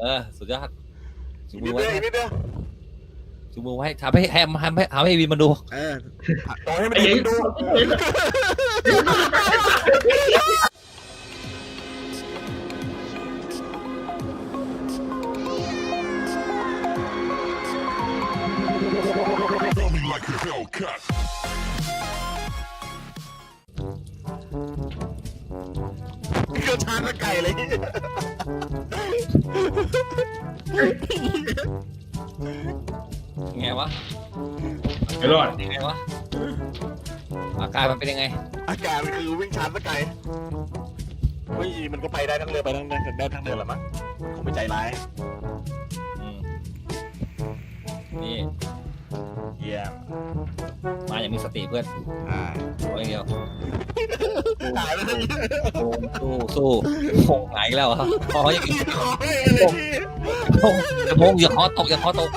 เออ สุดยอดชูนิมืดอเดีไว้ยวอีกนิดเดียวชูมือไว้ทำให้ให้ทำให้ทำให้วินมันดู เออต่อให้มันไอ้เห็นเหี้ยดู เกี่ยวชาตะไก่เลย ไงวะไม่รอด ยังไงวะ อาการมันเป็นยังไง อากาศมันคือวิ่งชาร์จตะไก่ไม่มันก็ไปได้ทั้งเรือไปทั้งเรือได้ทั้งเรือแหละมั้งมันคงไม่ใจร้ายอืมนี่ เยี่ยมมาอย่างมีสติเพื่อนอ่าเอาอย่างเดียวหายไปทั้งเรือสู้สู้โงไหนแล้วอะพออย่างนี้ขอให้อะไรที่โงอย่าโงอย่าคอตกอย่าคอตก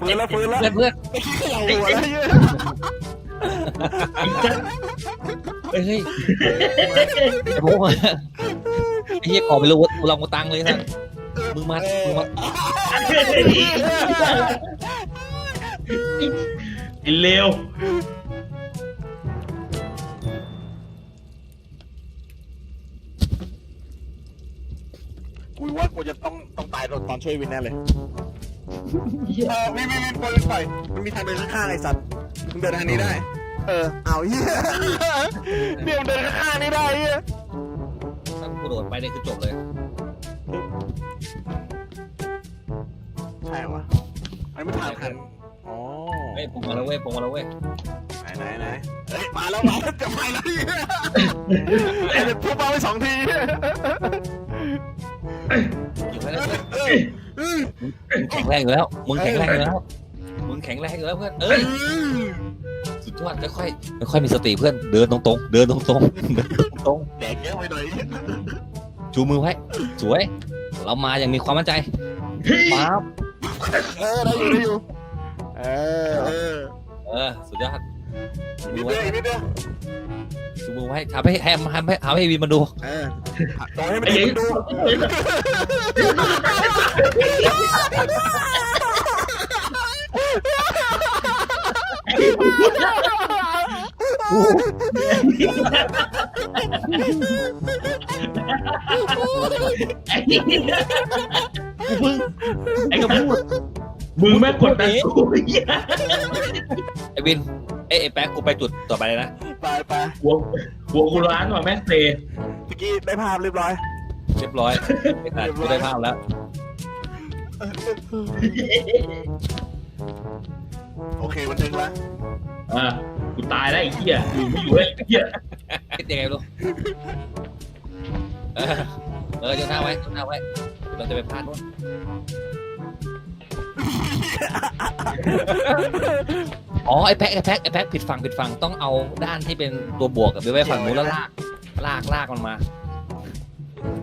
ฟื้นแล้วฟื้นแล้วเพื่อนเพื่อนไม่คิดขยับหัวแล้วเหี้ยไอ้สัสเฮ้ยเฮ้ยอย่าโงอะไอ้เหี้ยก่อไม่รู้ว่าเรากูตังเลยท่านมึงมามึงมา ไอ้เลวกูว่ากูจะต้องต้องตายตอนช่วยวินแน่เลย เออวินวินวินปล่อยวินปล่อยมันมีทางเดินข้างๆไอ้สัตว์มึงเดินทางนี้ได้ เออ เอาเฮียเดี๋ยวมึงเดินข้างๆนี้ได้เฮียถ้ากูโดดไปเนี่ยคือจบเลย ใช่วะไอ้ไม่ทางคันอ๋อเฮ้ ยผมมาแล้วเว้ยผมมาแล้วเว้ยไหนไหนไหนเฮ้ยมาแล้วมาแล้วจะไปแล้วเฮียไอ้เด็กทุบมาไปสองทีเหี้ยอยู่ไปแล้วเพื่อนเออเออมึงแข็งแรงอยู่แล้วมึงแข็งแรงอยู่แล้วมึงแข็งแรงอยู่แล้วเพื่อนเอ้ยสุดยอดค่อยๆค่อยๆมีสติเพื่อนเดินตรงๆเดินตรงๆเดินตรงแดกเยอะไปหน่อยๆชูมือไว้สวย เรามาอย่างมีความมั่นใจเฮ้ยปั๊บเออได้อยู่ได้อยู่ เออเออเออ สุดยอดชูนิมืดอเดีไว้ยวอีกนิดเดียวชูมือไว้ทำให้ให้ทำให้ทำให้วินมันดู เออต่อให้มันไอ้เห็นเหี้ยดูไอ้เหี้ยไอ้กระพูด มึงแม่งกดดันกูไอ้เหี้ยไอ้วินเอ้ยไอ้แป๊กกูไปจุดต่อไปเลยนะไปไปหัวหัวกูร้านว่ะแม่งเตะเมื่อกี้ได้ภาพเรียบร้อย เรียบร้อยไอ้สัตว์กูได้ภาพแล้วโอเคมันถึงแล้วอ่ากูตายแล้วไอ้เหี้ยอยู่ไม่อยู่แล้วไอ้เหี้ยคิดยังไงไม่รู้เออเออเดี๋ยวท่าไว้เดี๋ยวท่าไว้เราจะไปพลาดนู้น อ๋อไอ้แพ็กไอ้แพ็กไอ้แพ็กผิดฝั่งผิดฝั่งต้องเอาด้านที่เป็นตัวบวกกับไปไว้ฝั่งนู้นแล้วลากลากลากมันมา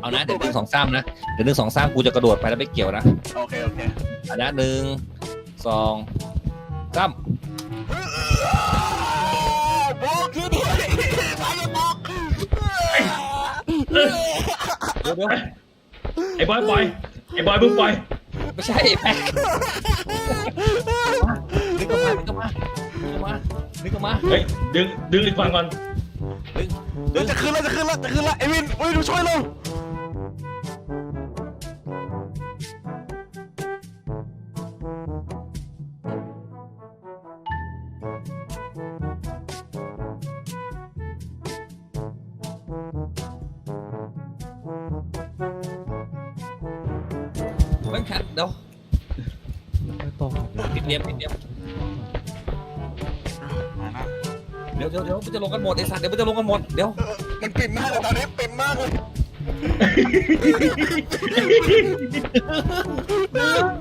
เอานะเดี๋ยวหนึ่งสองสามนะเดี๋ยวหนึ่งสองสามกูจะกระโดดไปแล้วไม่เกี่ยวนะโอเคโอเคอันนะหนึ่งสองสามบอกคือด้วยไปบอกเดี๋ยวเดี๋ยวไอ้บอยปล่อยไอ้บอยมึงปล่อย ไม่ใช่ไอ้แพ็กนึกออกมานึกออกมานึกออกมานึกออกมาเฮ้ยดึงดึงอีกฝั่งก่อน เดี๋ยวจะขึ้นแล้วจะขึ้นแล้วจะขึ้นแล้วไอ้วินเฮ้ยดูช่วยเรา มันขัดเดี๋ยวปิดเนียมปิดเนียมเดี๋ยวเดี๋ยวเดี๋ยวมันจะลงกันหมดไอ้สัตว์เดี๋ยวมันจะลงกันหมดเดี๋ยวมันปิ่มมากเลยตอนนี้ปิ่มมากเลย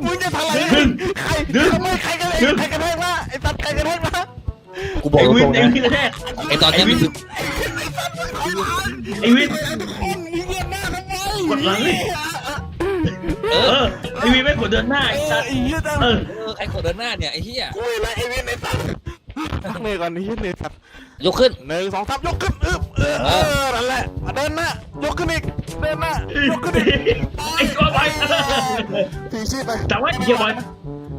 มึงจะทำอะไรดึงใครทำไมใครกันเลยใครกันแทกมาไอ้ตัดใครกันแทกมากูบอกไอ้ตวิรนงๆไอ้นะวินกระแทกไอ้ตอนเนี้ยมันคือไอ้วินคนมีเงินหน้าทำไมกดหลังเลยเอเอออ ไอ้วินไม่งกดเดินหน้าไอ้ไอ้สัสเหี้ยจังเออเออใครกดเดินหน้าเนี่ยไอ้เหี้ยกูเห็นแล้วไอ้วินไอ้สัตว์พักเหนื่อยก่อนไอ้เหี้ยเหนื่อยสัตว์ยกขึ้นหนึ่งสองสามยกขึ้นอึบเออเออนั่นแหละเดินหน้ายกขึ้นอีกเดินหน้ายกขึ้นอีกไอ้ก้อนไปทีชีพไปแต่ว่าไอ้เกียร์บอล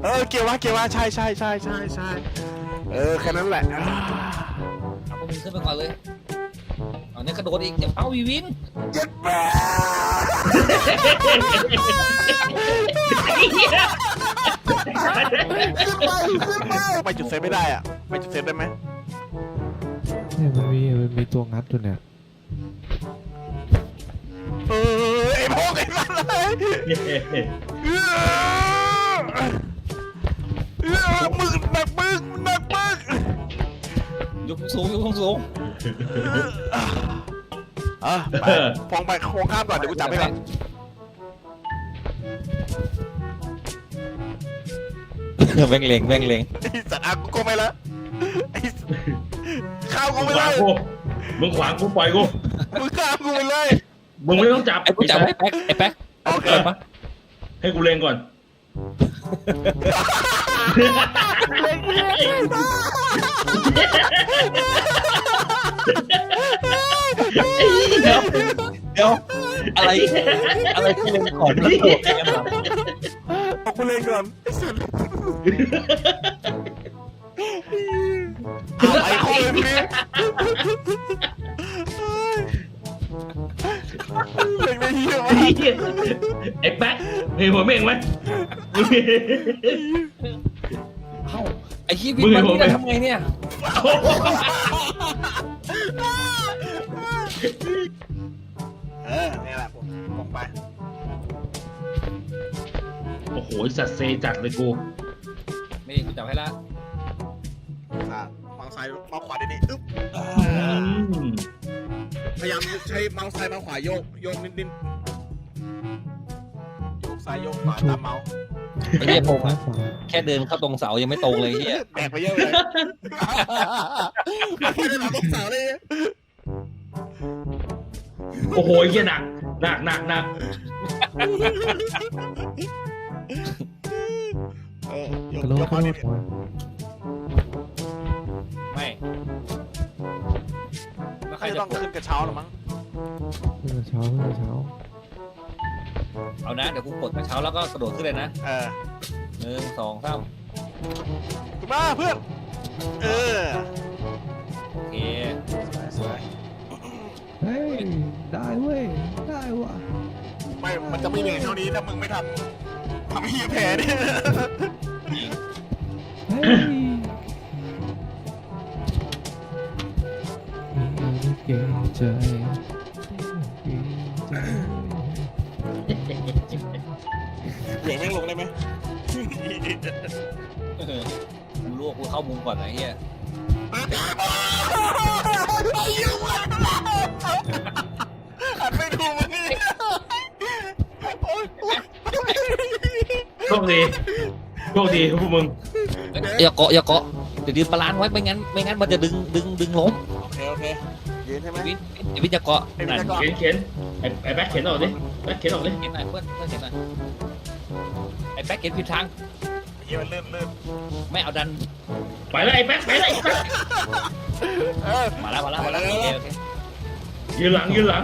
เออเกี่ยวว่าเกี่ยวว่าใช่ใช่ใช่ใช่ใช่เออแค่นั้นแหละอ่าเอาพวกมึงขึ้นไปก่อนเลยเอาเนี่ยกระโดดอีกเดี๋ยวเอาวีวินเจ็ดแปดไอ้เหี้ย ขึ้นไปขึ้นไปไปจุดเซฟไม่ได้อะไปจุดเซฟได้ไหมเนี่ยมันมีมันมีตัวงัดอยู่เนี่ยเออไอ้พวกไอ้นั่นเลยเออเออมึงหนักมึงหนักมึงยกสูงยกสูงเออไปฟองไปโค้งข้ามก่อนเดี๋ยวกูจับให้ก่อน แบงเลงแบงเลงไอ้สัตว์อากูก็ไม่ละไอ้สัตว์ข้าวกูมึงไม่ขเลวางยกูมึงขวางกูปล่อยกู มึงข้ามกูไปเลย มึงไม่ต้องจับไอ้กูจับไอ้แป๊กไอ้แป๊กโอเคเกิดปะให้กูเล็งก่อน เดี๋ยวเดี๋ยวอะไรอะไรที่เล่นก่อนแล้วโดดไปกันหรอเอากูเล่นก่อนไอ้สัตว์เอา ไอ้คนเลยพี่เล่นได้เหี้ยไอ้มากเหี้ยไอ้แป๊กเห็นหัวเม่งไหม เอ้าไอ้ที่วินมันนี่จะทำไงเนี่ย เออเนี่ยแหละผมผมไป โอ้โหสัตว์เซจัดเลยกูนี่กู จับให้ละค่ะมองซ้ายมองขวาได้นี่อึ๊บอืมพยายามใช้เมาส์ซ้ายเมาส์ขวาโยกโยกนิดนิดโยกซ้ายโยกขวาตามเมาส์ไอ้เหี้ยผมซ้ายขวาแค่เดินเข้าตรงเสายังไม่ตรงเลยเฮียแบกไปเยอะเลยไม่ได้หลับตรงเสาเลยโอ้โหเหี้ยหนักหนักหนักหนักเออโย กกระโดดโยกกระเมาส์โดนิดดหัวไม่แล้วใครไม่จะต้องขึ้นกระเช้าหรอมั้งขึ้นกระเช้าขึ้นกระเช้าเอานะ เดี๋ยวกูกดกระเช้าแล้วก็กระโดดขึ้นเลยนะเออหนึ่งสองสามถูกมาเพื่อน เออโอเคสวยเฮ้ยได้เว้ยได้ว่ะไม่ มันจะไม่เหนื่อยเท่านี้ถ้ามึงไม่ทำทำให้เฮียแพ้เนี่ย ใจไม่เกรงใจเหวี่ยงแม่งลงได้ไหมกูรู้ว่ากูเข้ามุมก่อนนะเฮียหันไปดูมึงนี่โอ๊ยโอ๊ยโชคดีโชคดีพวกมึงอย่าเกาะอย่าเกาะเดี๋ยวยืนบาลานซ์ไว้ไม่งั้นไม่งั้นมันจะดึงดึงดึงล้ม โอเคโอเคยื นใช่ไหมวินวินอย่าเกาะไอ้วินั่นนจะเกาะเข็นเข็นไอ้ไอ้แป๊กเข็นออกดิแป๊กเข็นออกดิเห็นหน่อยเพื่อนเพื่อนเห็นหน่อยไอ้แป๊กเห็นผิดทางเฮียมันลื่นลื่นไม่เอาดันไปแล้วไอ้แป๊กไปแล้วไอ้แป๊กเออมาแล้วมาแล้วมาแล้วโอเคโอเคยืนหลังยืนหลัง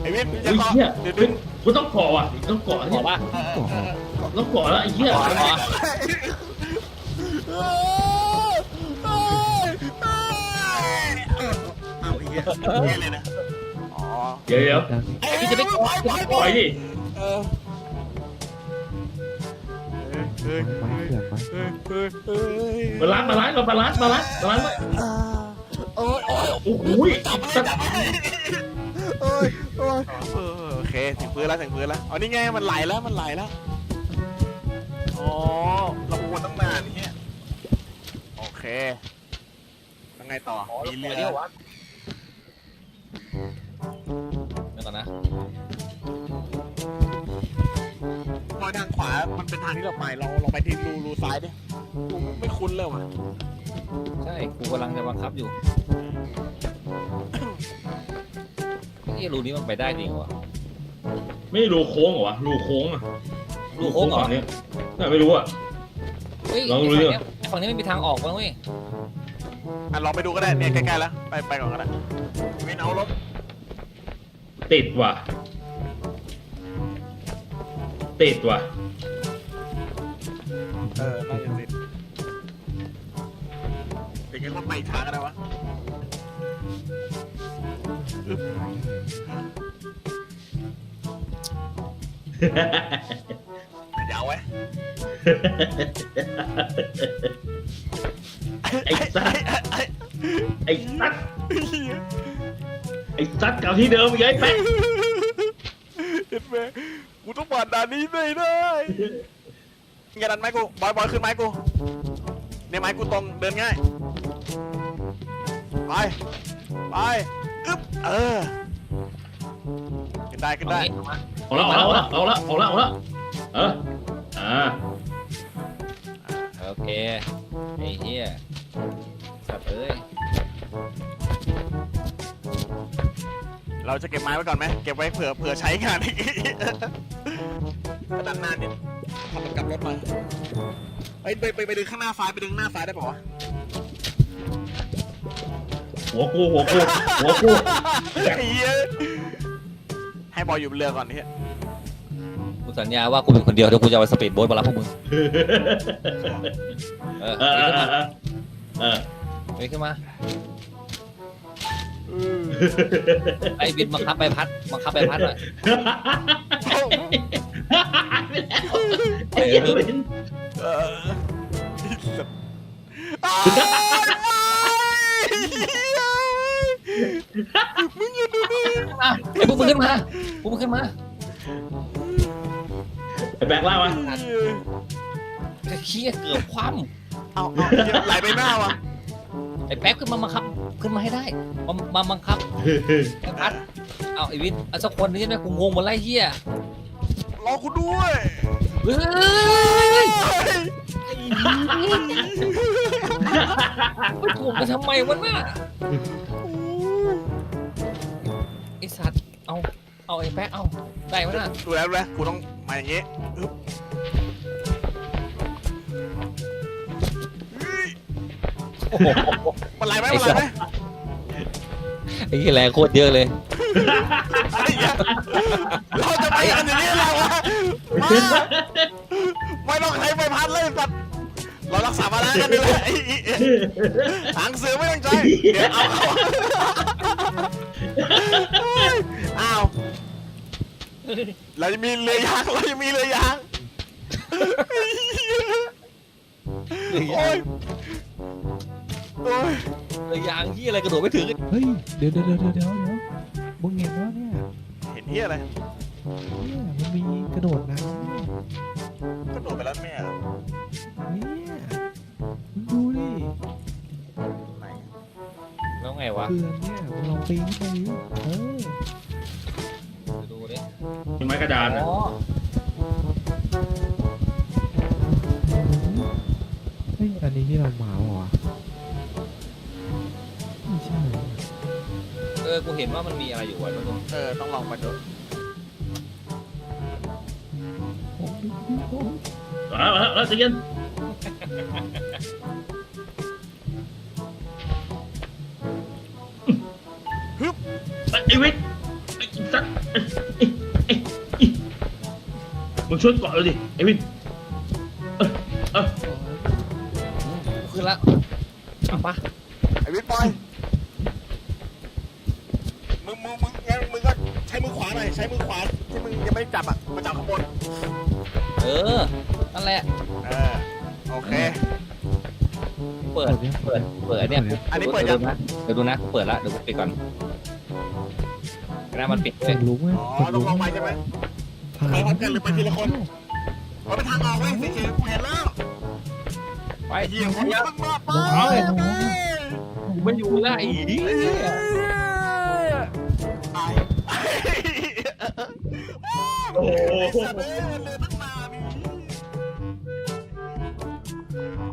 ไอ้วินจะไอ้เกาะเหี้ยเดี๋ยวเฮ้ดึยงกูต้องเกาะอะต้องเกาะบเนี่อยกว่าก่อนต้องเกาะแล้วไอ้เหี้ย ขอขอเอาไอ้เหี้ยเหี้ยเลยนะอ๋อเดี๋ยวเดี๋ยวดังไอ้เหี้ยจะไปปล่อยปล่อยปล่อยดิเออเฮ้ยไม้เขื่อนไม้เฮ้ยเฮ้ยเฮ้ยบาลานซ์บาลานซ์ก่อนบาลานซ์บาลานซ์บาลานซ์ไว้อ่าโอ้ยโอ้ยโอ้โหสัตว์โอ้ยโอ้ยเออโอเคถึงพื้นแล้วถึงพื้นแล้วอ๋อนี่ไงมันไหลแล้วมันไหลแล้วอ๋อเราวนตั้งนานเฮียโอเคยังไงต่อมีเรือ ก่อนนะพอทางขวา มันเป็นทางที่เราไป เราเราไปที่รูรูซ้ายดิกูไม่คุ้นเลยว่ะ ใช่กูกำลังจะบังคับอยู่ไอ้รูนี้มันไปได้จริงวะ ไม่รูโค้งเหรอวะรูโค้งอะรูโค้งเหรอ ฝั่งนี้น่าไม่รู้อะเฮ้ยลองดูไอ้ดิฝั่งเนี้ยไอ้ฝั่งนี้ไม่มีทางออกวะเว้ยอะลองไปดูก็ได้เนี่ยใกล้ๆแล้ว ไปไปก่อนก็ได้วินเอารถ ติดว่ะ ติดว่ะ เออน่าจะติดเดี๋ยวแกต้องไปอีกทางก็ได้วะอึ๊บยาวไว้ไอ้สัส ไอ้ไอ้สัตว์เหี้ย ไอ้สัตว์กลับที่เดิมอีกไอ้แป๊ะเห็นไหมกูต้องผ่านด่านนี้ไม่ได้แกดันไม้กูบอยบอยขึ้นไม้กูเนี่ยไม้กูตรงเดินง่ายไปไปอึ๊บเออขึ้นได้ขึ้นได้เอาละเอาละเอาละเอาละเอาละเอออ่าโอเคไอ้เหี้ยสัตว์เอ้ย เราจะเก็บไม้ไว้ก่อนไหมเก็บไว้เผื่อเผื่อใช้งานอีกดันหน้านิดทำมันกลับรถมาเฮ้ยไปไปไปดึงข้างหน้าซ้ายไปดึงหน้าซ้ายได้ป่าวะหัวกูหัวกูหัวกูไอ้เหี้ยให้บอยอยู่บนเรือก่อนเฮียกูสัญญาว่ากูเป็นคนเดียวเดี๋ยวกูจะเอาไปสปีดโบ๊ทมารับพวกมึงเออเออเออเออเออไปขึ้นมา ไอ้บินบังคับใบพัดบังคับใบพัดหน่อยไอ้เหี้ยเป็นเอออ้วมึงอย่าดูดิอะไอ้พวกมึงขึ้นมาพวกมึงขึ้นมาไอ้แบกล่างมาไอ้เหี้ยเกือบคว่เอาเอาไหลไปหน้าวะไอ้แป๊บขึ้นมาบังคับ ขึ้นมาให้ได้ มามาบังคับใบพัดเอาไอ้วินเอาสักคนนึงได้ไหมกูงงหมดแล้วไอ้เหี้ยรอกูด้วยเฮ้ยไปถ่วงกันทำไมวะน่ะไอ้สัตว์เอาเอาไอ้แป๊บเอาได้ไหมน่ะดูแล้วดูแล้วกูต้องมาอย่างงี้ มันไหลไหมมันไหลไหมไอ้เหี้ยแรงโคตรเยอะเลยไอ้เหี้ยเราจะไปกันอย่างนี้เราวะมาไม่ต้องใช้ใบพัดเลยสัตว์เรารักษามาแล้วกันนี่แหละไอ้ไอ้ไอ้หางเสือไม่ต้องใจเดี๋ยวเอาเขาอ้าวเราจะมีเรือยางเราจะมีเรือยางโอ้ย โอ้ยเลยยางเหี้ยอะไรกระโดดไม่ถึงเฮ้ย เดี๋ยวเดี๋ยวเดี๋ยวเดี๋ยวเดี๋ยวมึงเห็นว่าเนี่ยเห็นเฮียอะไรเนี่ยมันมีกระโดดน้ำเนี่ยก็โดดไปแล้วแม่เนี่ยมึงดูดิไหนแล้วไงวะเขื่อนเนี่ยมึงลองปีนขึ้นไปดิเออดูดิเป็นไม้กระดานนะอ๋อเฮ้ยอันนี้ที่เรามาเหรอ ออกูเห็นว่ามันมีอะไรอยู่วะตรงเออ ต้องลองไปดูผมดูดิโอ้ยเอาละเอาละเอาละใจเย็นไอ้วิทย์ไอ้สัตว์ไอ้ไอ้ไอ้มึงช่วยเกาะเลยดิไอ้วิทย์เออเออ กูขึ้นละเอาปะไอ้วิทย์ปล่อยมึงมึงมึงงั้นมึงก็ใช้มือขวาหน่อยใช้มือขวาที่มึงยังไม่ได้จับอะมาจับข้างบนเออ นั่นแหละ เออโอเค เปิด เปิด เปิดเนี่ยอันนี้เปิดยังนะเดี๋ยวดูนะ เปิดละ เดี๋ยวกูปิดก่อนนะมันปิดคเลยนรู้ไหมอ๋อคนต้องรู้ลองไปใช่ไหมผ่านไปพร้อมกันหรือไปทีละคน เอาไปทางออกเว้ยสีเขียวกูเห็นแล้วไปไอ้เหี้ยคนนี้มึงมาไปกูไม่อยู่ละไอ้เหี้ย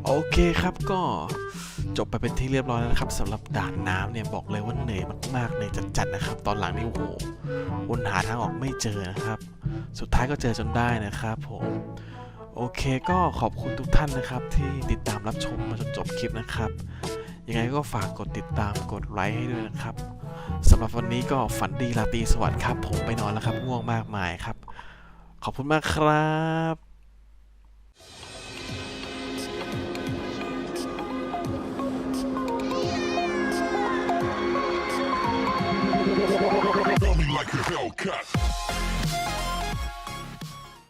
โอเคครับก็จบไปเป็นที่เรียบร้อยแล้วนะครับสำหรับด่านน้ำเนี่ยบอกเลยว่าเหนื่อยมากๆเหนื่อยจัดๆนะครับ ตอนหลังนี่โอ้โหวนหาทางออกไม่เจอนะครับ สุดท้ายก็เจอจนได้นะครับผมโอเคก็ขอบคุณทุกท่านนะครับ ที่ติดตามรับชมมาจนจบคลิปนะครับ ยังไงก็ฝากกดติดตามกดไลค์ให้ด้วยนะครับ สำหรับวันนี้ก็ฝันดีราตรีสวัสดิ์ครับ ผมไปนอนแล้วครับ ง่วงมากมายครับ ขอบคุณมากครับ like a Hellcat.